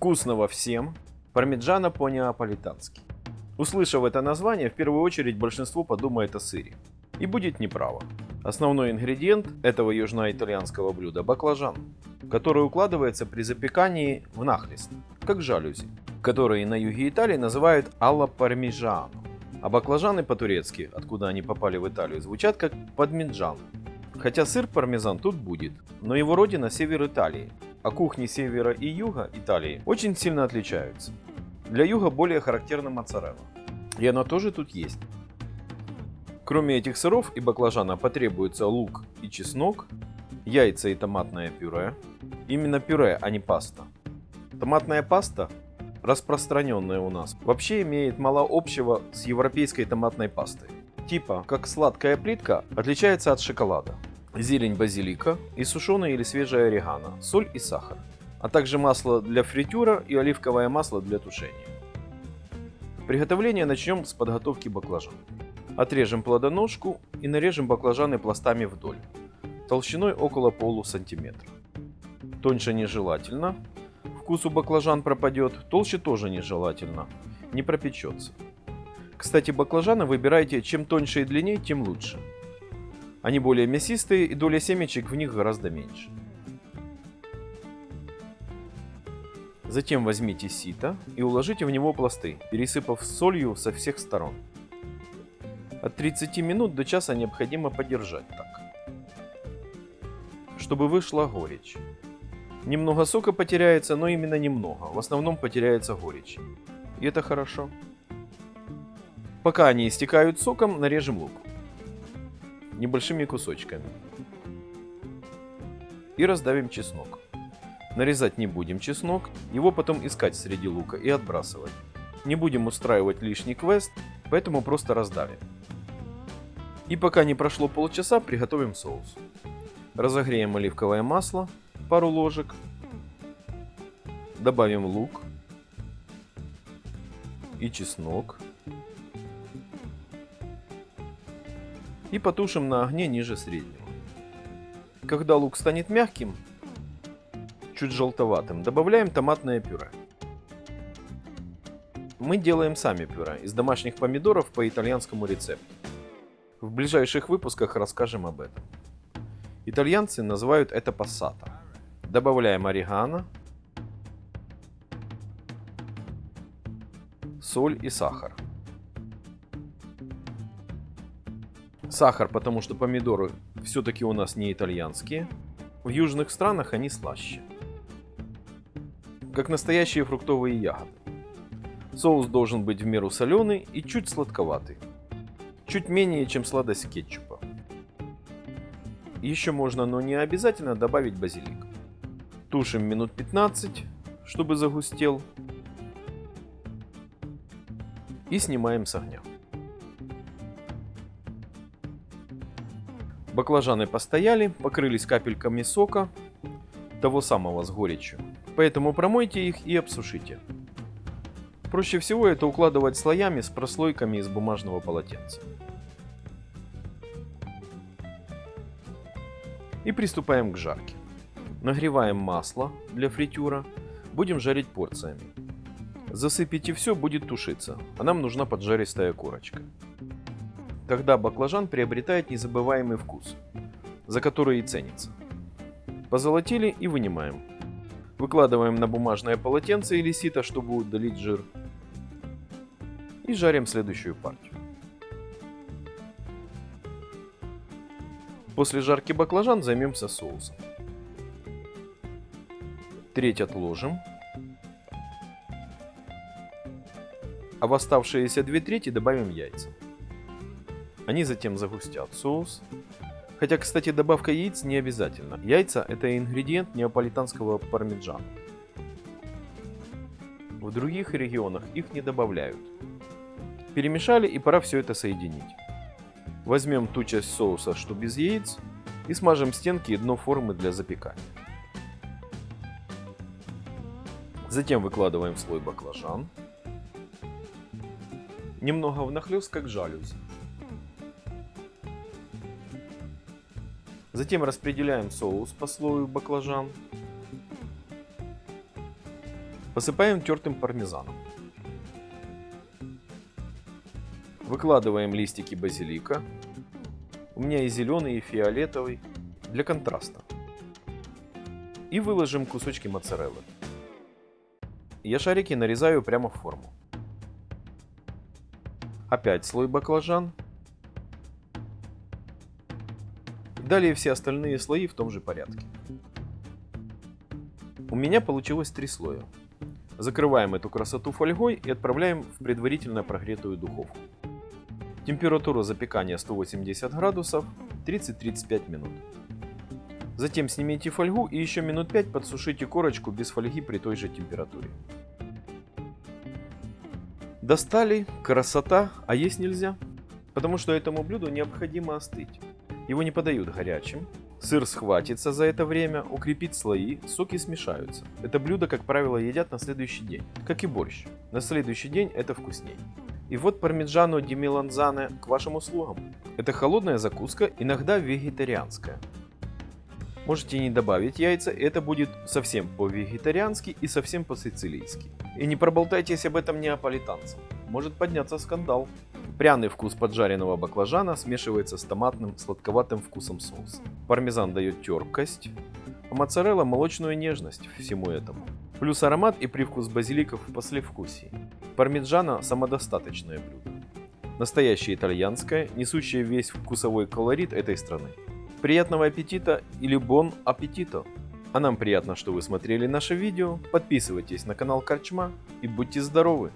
Вкусного всем! Пармиджано по-неаполитански. Услышав это название, в первую очередь большинство подумает о сыре. И будет неправо. Основной ингредиент этого южноитальянского блюда – баклажан, который укладывается при запекании в нахлест, как жалюзи, которые на юге Италии называют алла пармиджано. А баклажаны по-турецки, откуда они попали в Италию, звучат как подмиджан. Хотя сыр пармезан тут будет, но его родина север Италии, а кухни севера и юга Италии очень сильно отличаются. Для юга более характерна моцарелла. И она тоже тут есть. Кроме этих сыров и баклажана потребуется лук и чеснок, яйца и томатное пюре. Именно пюре, а не паста. Томатная паста, распространенная у нас, вообще имеет мало общего с европейской томатной пастой. Типа, как сладкая плитка, отличается от шоколада. Зелень базилика и сушеное или свежее орегано, соль и сахар, а также масло для фритюра и оливковое масло для тушения. Приготовление начнем с подготовки баклажан. Отрежем плодоножку и нарежем баклажаны пластами вдоль, толщиной около полу сантиметра. Тоньше нежелательно, вкус у баклажан пропадет, толще тоже нежелательно, не пропечется. Кстати, баклажаны выбирайте чем тоньше и длиннее, тем лучше. Они более мясистые и доля семечек в них гораздо меньше. Затем возьмите сито и уложите в него пласты, пересыпав солью со всех сторон. От 30 минут до часа необходимо подержать так, чтобы вышла горечь. Немного сока потеряется, но именно немного. В основном потеряется горечь. И это хорошо. Пока они истекают соком, нарежем лук. Небольшими кусочками. И раздавим чеснок. Нарезать не будем чеснок, его потом искать среди лука и отбрасывать. Не будем устраивать лишний квест, поэтому просто раздавим. И пока не прошло полчаса, приготовим соус. Разогреем оливковое масло, пару ложек. Добавим лук и чеснок. И потушим на огне ниже среднего. Когда лук станет мягким, чуть желтоватым, добавляем томатное пюре. Мы делаем сами пюре из домашних помидоров по итальянскому рецепту. В ближайших выпусках расскажем об этом. Итальянцы называют это пассата. Добавляем орегано, соль и сахар. Сахар, потому что помидоры все-таки у нас не итальянские. В южных странах они слаще. Как настоящие фруктовые ягоды. Соус должен быть в меру соленый и чуть сладковатый. Чуть менее, чем сладость кетчупа. Еще можно, но не обязательно добавить базилик. Тушим минут 15, чтобы загустел. И снимаем с огня. Баклажаны постояли, покрылись капельками сока, того самого с горечью. Поэтому промойте их и обсушите. Проще всего это укладывать слоями с прослойками из бумажного полотенца. И приступаем к жарке. Нагреваем масло для фритюра. Будем жарить порциями. Засыпите все, будет тушиться, а нам нужна поджаристая корочка. Тогда баклажан приобретает незабываемый вкус, за который и ценится. Позолотили и вынимаем. Выкладываем на бумажное полотенце или сито, чтобы удалить жир. И жарим следующую партию. После жарки баклажан займемся соусом. Треть отложим. А в оставшиеся две трети добавим яйца. Они затем загустят соус. Хотя, кстати, добавка яиц не обязательно. Яйца – это ингредиент неаполитанского пармиджана. В других регионах их не добавляют. Перемешали и пора все это соединить. Возьмем ту часть соуса, что без яиц, и смажем стенки и дно формы для запекания. Затем выкладываем слой баклажан. Немного внахлёст, как жалюзи. Затем распределяем соус по слою баклажан. Посыпаем тертым пармезаном. Выкладываем листики базилика. У меня и зеленый, и фиолетовый для контраста. И выложим кусочки моцареллы. Я шарики нарезаю прямо в форму. Опять слой баклажан. Далее все остальные слои в том же порядке. У меня получилось три слоя. Закрываем эту красоту фольгой и отправляем в предварительно прогретую духовку. Температура запекания 180 градусов 30-35 минут. Затем снимите фольгу и еще минут 5 подсушите корочку без фольги при той же температуре. Достали, красота, а есть нельзя. Потому что этому блюду необходимо остыть. Его не подают горячим. Сыр схватится за это время, укрепит слои, соки смешаются. Это блюдо, как правило, едят на следующий день, как и борщ. На следующий день это вкусней. И вот пармиджано ди меланзане к вашим услугам. Это холодная закуска, иногда вегетарианская. Можете не добавить яйца, это будет совсем по-вегетариански и совсем по-сицилийски. И не проболтайтесь об этом неаполитанцам. Может подняться скандал. Пряный вкус поджаренного баклажана смешивается с томатным сладковатым вкусом соуса. Пармезан дает терпкость, а моцарелла молочную нежность всему этому. Плюс аромат и привкус базиликов в послевкусии. Пармиджано – самодостаточное блюдо. Настоящее итальянское, несущее весь вкусовой колорит этой страны. Приятного аппетита или бон аппетито! А нам приятно, что вы смотрели наше видео. Подписывайтесь на канал Корчма и будьте здоровы!